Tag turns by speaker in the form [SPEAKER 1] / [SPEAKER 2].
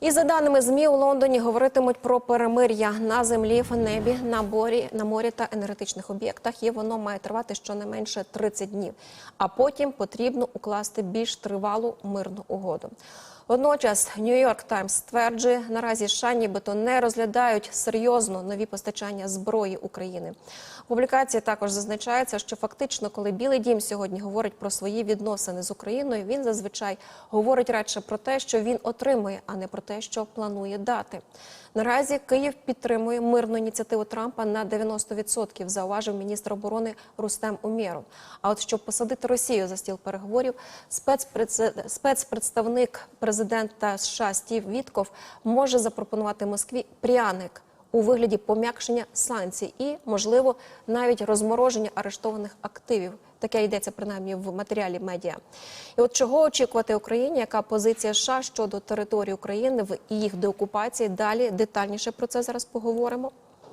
[SPEAKER 1] І за даними змі у Лондоні говоритимуть про перемир'я на землі, в небі, на морі, на морі та енергетичних об'єктах. І воно має тривати щонайменше 30 днів. А потім потрібно укласти більш тривалу мирну угоду. Водночас Нью-Йорк Таймс стверджує, наразі США нібито не розглядають серйозно нові постачання зброї України. В публікації також зазначається, що фактично, коли Білий Дім сьогодні говорить про свої відносини з Україною, він зазвичай говорить радше про те, що він отримує, а не про те, що планує дати. Наразі Київ підтримує мирну ініціативу Трампа на 90%, зауважив міністр оборони Рустем Умєров. А от щоб посадити Росію за стіл переговорів, спецпредставник президента США Стів Вітков може запропонувати Москві пряник у вигляді пом'якшення санкцій і, можливо, навіть розмороження арештованих активів. Таке йдеться принаймні в матеріалі медіа. І от чого очікувати Україні? Яка позиція США щодо території України в їх деокупації? Далі детальніше про це зараз поговоримо.